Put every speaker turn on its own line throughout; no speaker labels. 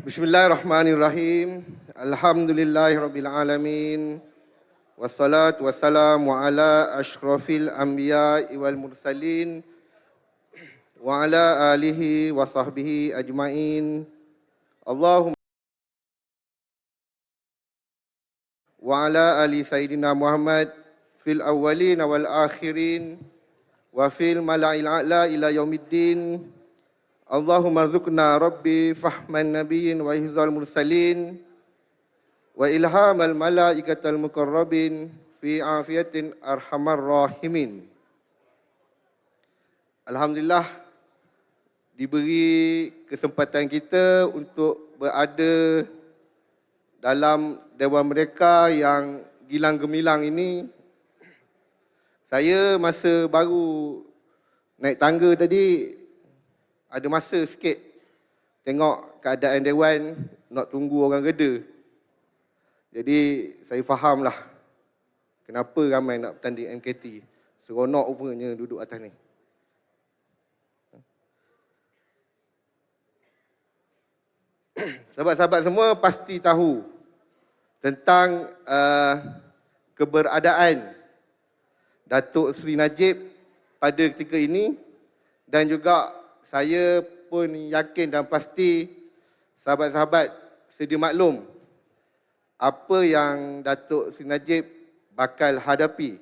Bismillahirrahmanirrahim. Alhamdulillahirabbil Wassalatu wassalamu ala asyrafil anbiya wal mursalin wa ala alihi wa sahbihi ajmain. Allahumma wa ala ali sayyidina Muhammad fil awwalin wal akhirin wa fil mala'il a'la ila yaumiddin. Allahumma rizukna rabbi fahman nabiyyin wa ihzal mursalin wa ilhamal malaikatal mukarrabin fi afiyatin arhamar rahimin. Alhamdulillah diberi kesempatan kita untuk berada dalam dewan mereka yang gilang gemilang ini. Saya masa baru naik tangga tadi ada masa sikit tengok keadaan dewan nak tunggu orang reda. Jadi saya fahamlah kenapa ramai nak bertanding MKT. Seronok rupanya duduk atas ni. Sahabat-sahabat semua pasti tahu tentang uh, keberadaan Datuk Seri Najib pada ketika ini dan juga saya pun yakin dan pasti sahabat-sahabat sedia maklum apa yang Datuk Sri Najib bakal hadapi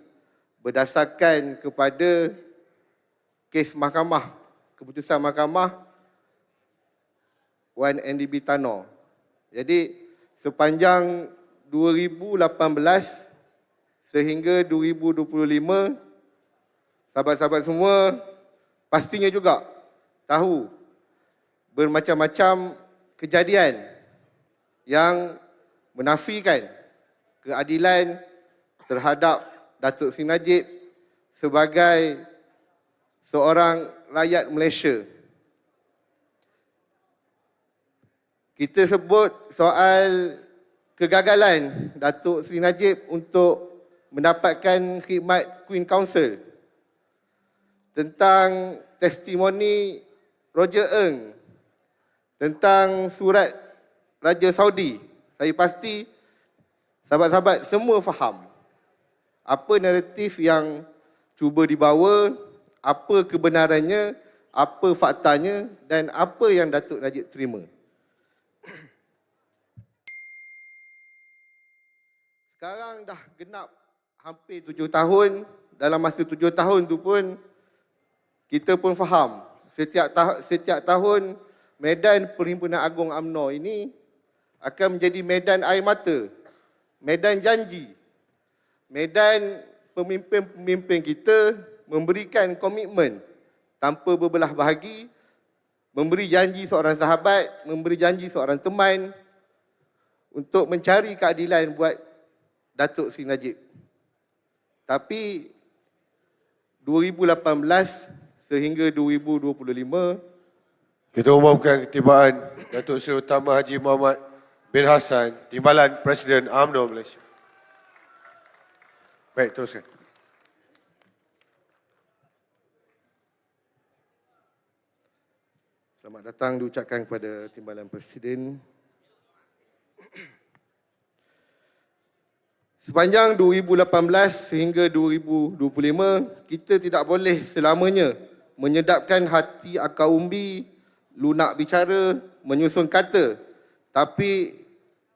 berdasarkan kepada kes mahkamah, keputusan mahkamah Wan NDB Tano. Jadi sepanjang 2018 sehingga 2025 sahabat-sahabat semua pastinya juga tahu bermacam-macam kejadian yang menafikan keadilan terhadap Datuk Sri Najib sebagai seorang rakyat Malaysia. Kita sebut soal kegagalan Datuk Sri Najib untuk mendapatkan khidmat Queen Council tentang testimoni Roger Eng tentang surat Raja Saudi saya pasti sahabat-sahabat semua faham apa naratif yang cuba dibawa, apa kebenarannya, apa faktanya dan apa yang Datuk Najib terima. Sekarang dah genap hampir tujuh tahun, dalam masa tujuh tahun tu pun kita pun faham setiap, ta- setiap tahun Medan Perhimpunan Agung UMNO ini akan menjadi medan air mata, medan janji, medan pemimpin-pemimpin kita memberikan komitmen tanpa berbelah bahagi, memberi janji seorang sahabat, memberi janji seorang teman untuk mencari keadilan buat Datuk Sri Najib. Tapi 2018 sehingga 2025
kita umumkan ketibaan Datuk Seri Utama Haji Muhammad bin Hassan, Timbalan Presiden UMNO Malaysia. Baik, teruskan.
Selamat datang diucapkan kepada Timbalan Presiden. Sepanjang 2018 sehingga 2025, kita tidak boleh selamanya menyedapkan hati akar umbi, lunak bicara, menyusun kata tapi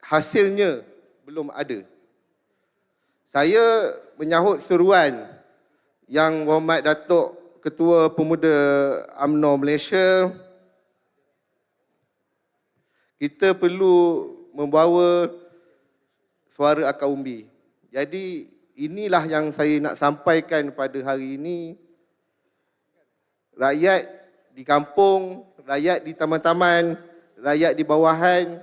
hasilnya belum ada. Saya menyahut seruan yang Muhammad Datuk Ketua Pemuda AMNO Malaysia kita perlu membawa suara akar umbi. Jadi inilah yang saya nak sampaikan pada hari ini. Rakyat di kampung, rakyat di taman-taman, rakyat di bawahan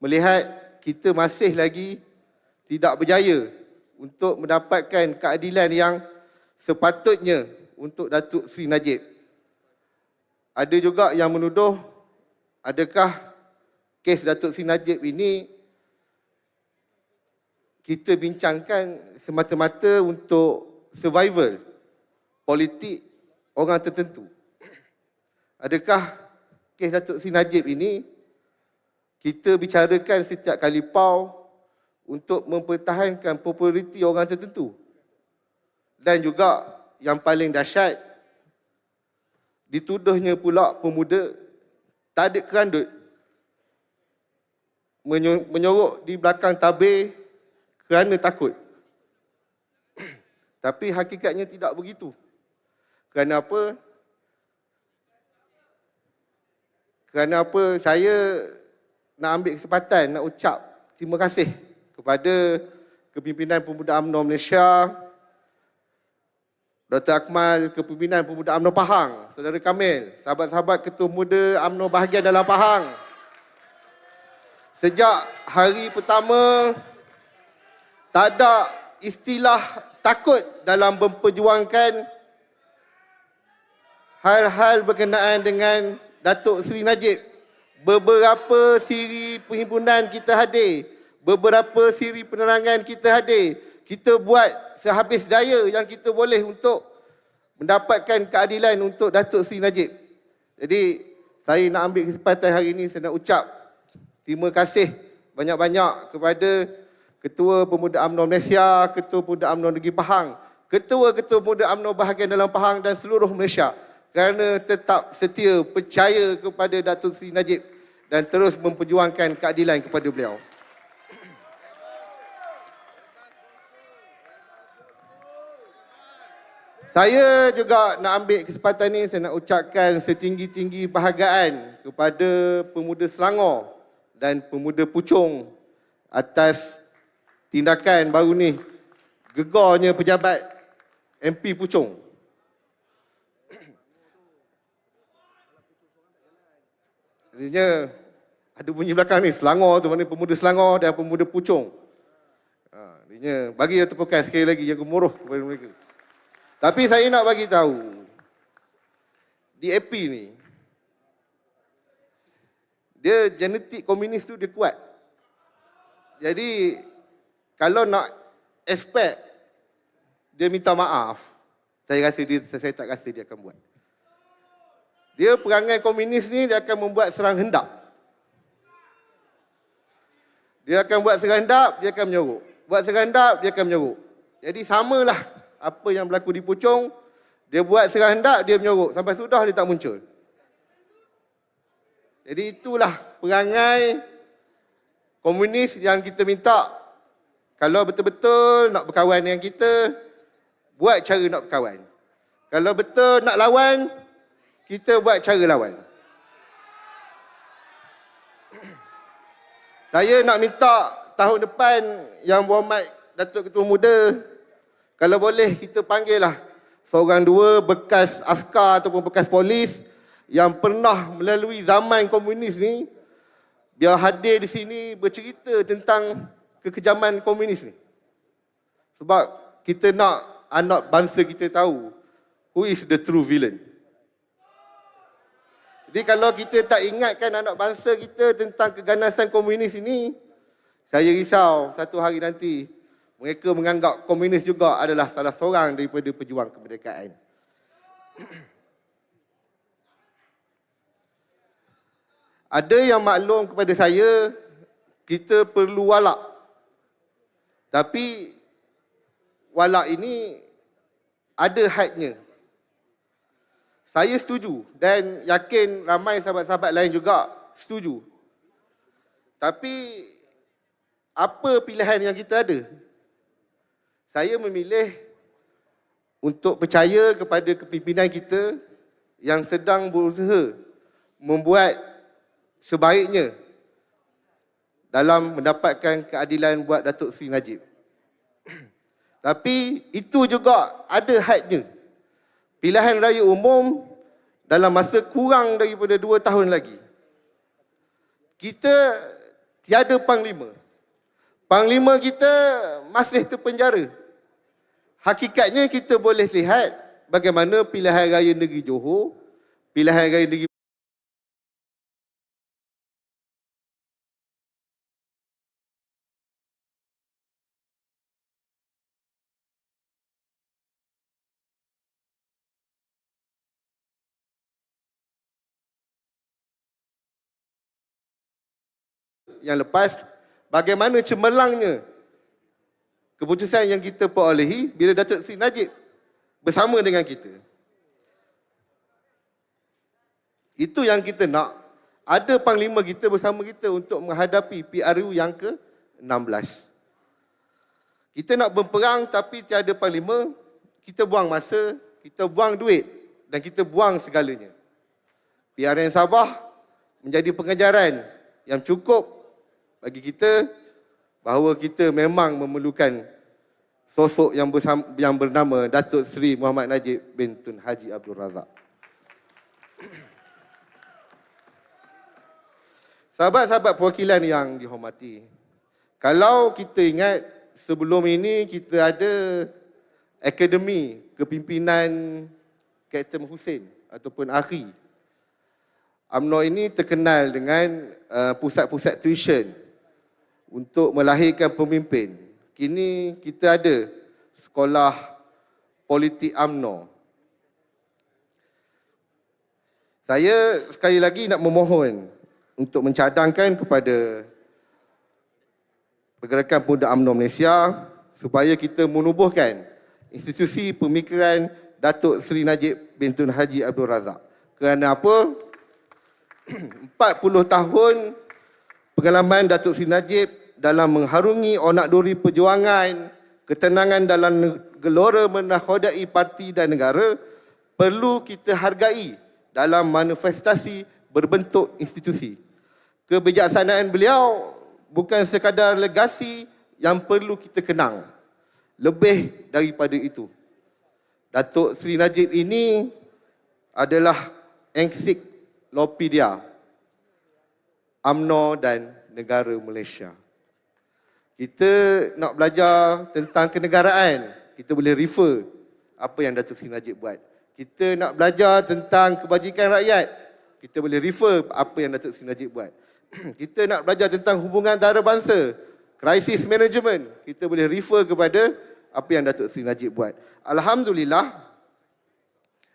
melihat kita masih lagi tidak berjaya untuk mendapatkan keadilan yang sepatutnya untuk Datuk Sri Najib. Ada juga yang menuduh adakah kes Datuk Sri Najib ini kita bincangkan semata-mata untuk survival politik orang tertentu. Adakah kes Datuk Sri Najib ini kita bicarakan setiap kali PAU untuk mempertahankan populariti orang tertentu. Dan juga yang paling dahsyat, dituduhnya pula pemuda tak ada kerandut menyo- menyorok di belakang tabir kerana takut. Tapi hakikatnya tidak begitu. Kerana apa? Kerana apa? Saya nak ambil kesempatan nak ucap terima kasih kepada kepimpinan Pemuda UMNO Malaysia, Dr. Akmal, kepimpinan Pemuda UMNO Pahang, Saudara Kamil, sahabat-sahabat Ketua Muda UMNO bahagian dalam Pahang. Sejak hari pertama, tak ada istilah takut dalam memperjuangkan hal-hal berkenaan dengan Datuk Seri Najib. Beberapa siri perhimpunan kita hadir. Beberapa siri penerangan kita hadir. Kita buat sehabis daya yang kita boleh untuk mendapatkan keadilan untuk Datuk Seri Najib. Jadi saya nak ambil kesempatan hari ini saya nak ucap terima kasih banyak-banyak kepada Ketua Pemuda UMNO Malaysia, Ketua Pemuda UMNO Negeri Pahang, Ketua-Ketua Pemuda UMNO bahagian dalam Pahang dan seluruh Malaysia kerana tetap setia percaya kepada Datuk Seri Najib dan terus memperjuangkan keadilan kepada beliau. Saya juga nak ambil kesempatan ini saya nak ucapkan setinggi-tinggi bahagian kepada pemuda Selangor dan pemuda Puchong atas tindakan baru ni gegarnya pejabat MP Puchong. Artinya ada bunyi belakang ni Selangor tu mana pemuda Selangor dan pemuda Puchong. Ha, artinya bagi tepukan sekali lagi yang gemuruh kepada mereka. Tapi saya nak bagi tahu DAP ni dia genetik komunis tu dia kuat. Jadi kalau nak expect dia minta maaf, saya rasa dia saya tak rasa dia akan buat. Dia perangai komunis ni dia akan membuat serang hendak. Dia akan buat serang hendak, dia akan menyorok. Buat serang hendak, dia akan menyorok. Jadi samalah apa yang berlaku di Puchong, dia buat serang hendak, dia menyorok. Sampai sudah dia tak muncul. Jadi itulah perangai komunis yang kita minta kalau betul-betul nak berkawan dengan kita, buat cara nak berkawan. Kalau betul nak lawan, kita buat cara lawan. Saya nak minta tahun depan yang berhormat Datuk Ketua Muda, kalau boleh kita panggil lah seorang dua bekas askar ataupun bekas polis yang pernah melalui zaman komunis ni, biar hadir di sini bercerita tentang kekejaman komunis ni. Sebab kita nak anak bangsa kita tahu who is the true villain. Jadi kalau kita tak ingatkan anak bangsa kita tentang keganasan komunis ini, saya risau satu hari nanti mereka menganggap komunis juga adalah salah seorang daripada pejuang kemerdekaan. Ada yang maklum kepada saya, kita perlu walak. Tapi walak ini ada hadnya. Saya setuju dan yakin ramai sahabat-sahabat lain juga setuju. Tapi apa pilihan yang kita ada? Saya memilih untuk percaya kepada kepimpinan kita yang sedang berusaha membuat sebaiknya dalam mendapatkan keadilan buat Datuk Seri Najib. Tapi itu juga ada hadnya. Pilihan raya umum dalam masa kurang daripada dua tahun lagi. Kita tiada panglima. Panglima kita masih terpenjara. Hakikatnya kita boleh lihat bagaimana pilihan raya negeri Johor, pilihan raya negeri yang lepas bagaimana cemerlangnya keputusan yang kita perolehi bila Datuk Seri Najib bersama dengan kita. Itu yang kita nak. Ada panglima kita bersama kita untuk menghadapi PRU yang ke-16. Kita nak berperang tapi tiada panglima, kita buang masa, kita buang duit dan kita buang segalanya. PRN Sabah menjadi pengajaran yang cukup bagi kita bahawa kita memang memerlukan sosok yang bersama, yang bernama Datuk Seri Muhammad Najib bin Tun Haji Abdul Razak. Sahabat-sahabat perwakilan yang dihormati, kalau kita ingat sebelum ini kita ada Akademi Kepimpinan Kapten Hussein ataupun AKHI. UMNO ini terkenal dengan uh, pusat-pusat tuition untuk melahirkan pemimpin. Kini kita ada sekolah politik UMNO. Saya sekali lagi nak memohon untuk mencadangkan kepada Pergerakan Pemuda UMNO Malaysia supaya kita menubuhkan institusi pemikiran Datuk Seri Najib bin Tun Haji Abdul Razak. Kerana apa? 40 tahun pengalaman Datuk Seri Najib dalam mengharungi onak duri perjuangan, ketenangan dalam gelora menakodai parti dan negara perlu kita hargai dalam manifestasi berbentuk institusi. Kebijaksanaan beliau bukan sekadar legasi yang perlu kita kenang. Lebih daripada itu. Datuk Seri Najib ini adalah ensiklopedia UMNO dan negara Malaysia. Kita nak belajar tentang kenegaraan, kita boleh refer apa yang Datuk Seri Najib buat. Kita nak belajar tentang kebajikan rakyat, kita boleh refer apa yang Datuk Seri Najib buat. kita nak belajar tentang hubungan antarabangsa, crisis management, kita boleh refer kepada apa yang Datuk Seri Najib buat. Alhamdulillah,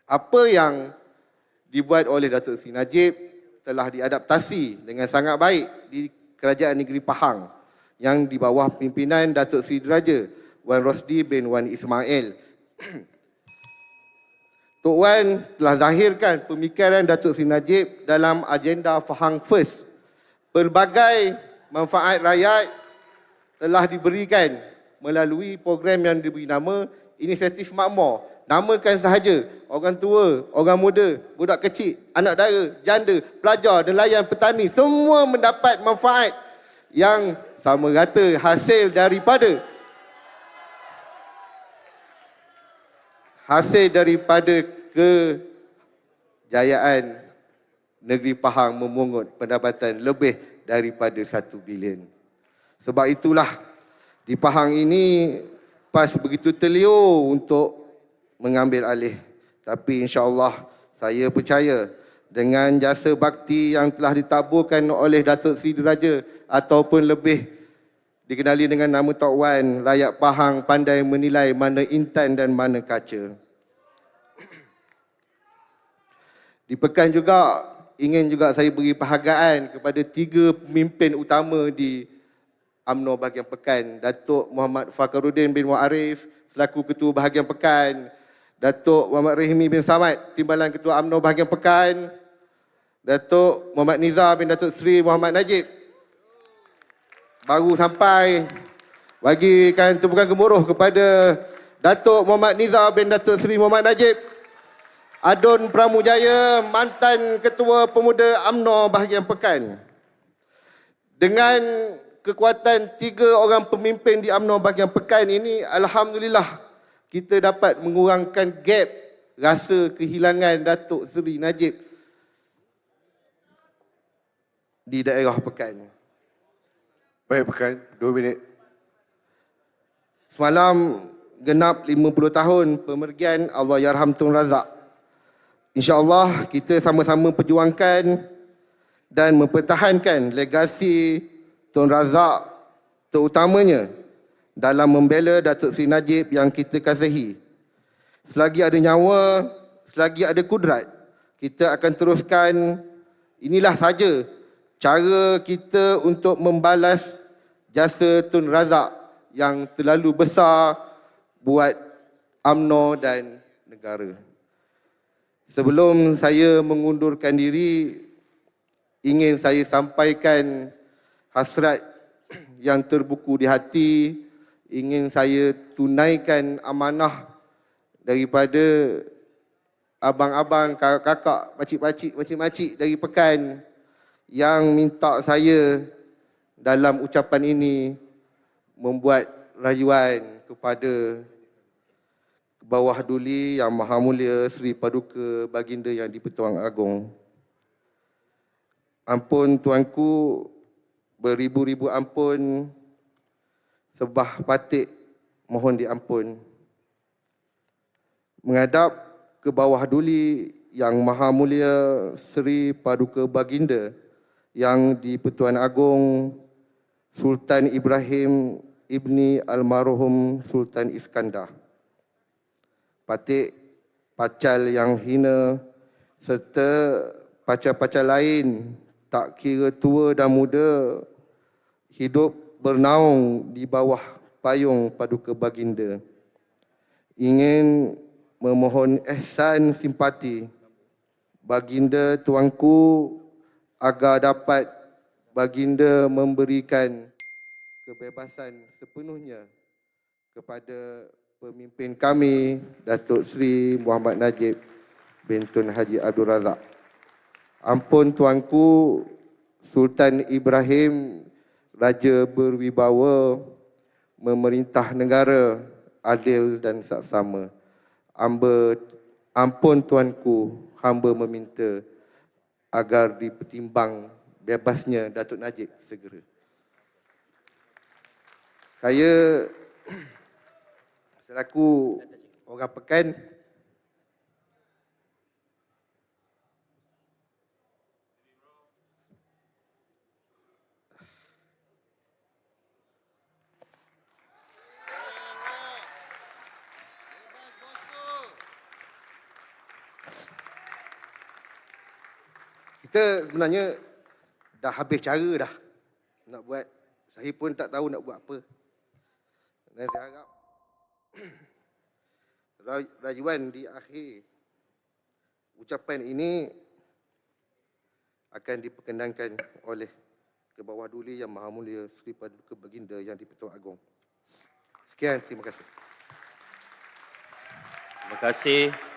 apa yang dibuat oleh Datuk Seri Najib telah diadaptasi dengan sangat baik di Kerajaan Negeri Pahang yang di bawah pimpinan Datuk Seri Deraja Wan Rosdi bin Wan Ismail. Tok Wan telah zahirkan pemikiran Datuk Seri Najib dalam agenda Fahang First pelbagai manfaat rakyat telah diberikan melalui program yang diberi nama Inisiatif Makmur. Namakan sahaja orang tua, orang muda, budak kecil, anak dara, janda, pelajar, nelayan, petani semua mendapat manfaat yang sama rata hasil daripada hasil daripada kejayaan negeri Pahang memungut pendapatan lebih daripada satu bilion. Sebab itulah di Pahang ini PAS begitu terliur untuk mengambil alih. Tapi insya-Allah saya percaya dengan jasa bakti yang telah ditaburkan oleh Datuk Seri Deraja ataupun lebih dikenali dengan nama Tok Wan, rakyat Pahang pandai menilai mana intan dan mana kaca. Di pekan juga ingin juga saya beri penghargaan kepada tiga pemimpin utama di UMNO bahagian pekan. Datuk Muhammad Fakaruddin bin Muarif selaku ketua bahagian pekan. Datuk Muhammad Rahimi bin Samad, timbalan ketua UMNO bahagian pekan. Datuk Muhammad Nizar bin Datuk Seri Muhammad Najib. Baru sampai bagikan tumpukan gemuruh kepada Datuk Muhammad Nizar bin Datuk Seri Muhammad Najib. Adon Pramujaya, mantan Ketua Pemuda AMNO bahagian Pekan. Dengan kekuatan tiga orang pemimpin di AMNO bahagian Pekan ini, Alhamdulillah kita dapat mengurangkan gap rasa kehilangan Datuk Seri Najib di daerah Pekan.
Baik Pekan, dua minit.
Semalam genap 50 tahun pemergian Allah Yarham Tun Razak. InsyaAllah kita sama-sama perjuangkan dan mempertahankan legasi Tun Razak terutamanya dalam membela Datuk Seri Najib yang kita kasihi. Selagi ada nyawa, selagi ada kudrat, kita akan teruskan inilah saja cara kita untuk membalas jasa Tun Razak yang terlalu besar buat UMNO dan negara. Sebelum saya mengundurkan diri, ingin saya sampaikan hasrat yang terbuku di hati, ingin saya tunaikan amanah daripada abang-abang, kakak-kakak, pakcik-pakcik, makcik-makcik dari Pekan yang minta saya dalam ucapan ini membuat rayuan kepada bawah duli yang maha mulia Seri Paduka Baginda yang di-Pertuan Agong. Ampun tuanku, beribu-ribu ampun, sebah patik mohon diampun. Menghadap ke bawah duli yang maha mulia Seri Paduka Baginda yang di-Pertuan Agong Sultan Ibrahim Ibni Almarhum Sultan Iskandar. Patik pacal yang hina serta pacal-pacal lain tak kira tua dan muda hidup bernaung di bawah payung paduka baginda. Ingin memohon ihsan simpati baginda tuanku agar dapat baginda memberikan kebebasan sepenuhnya kepada pemimpin kami Datuk Seri Muhammad Najib bin Tun Haji Abdul Razak. Ampun tuanku Sultan Ibrahim Raja berwibawa memerintah negara adil dan saksama. Amba ampun tuanku hamba meminta agar dipertimbang bebasnya Datuk Najib segera. Saya selaku orang Pekan kita sebenarnya dah habis cara dah nak buat saya pun tak tahu nak buat apa dan saya harap ra- rayuan di akhir ucapan ini akan diperkenankan oleh ke bawah duli yang maha mulia Seri Paduka Baginda yang di-Pertuan Agong. Sekian, terima kasih.
Terima kasih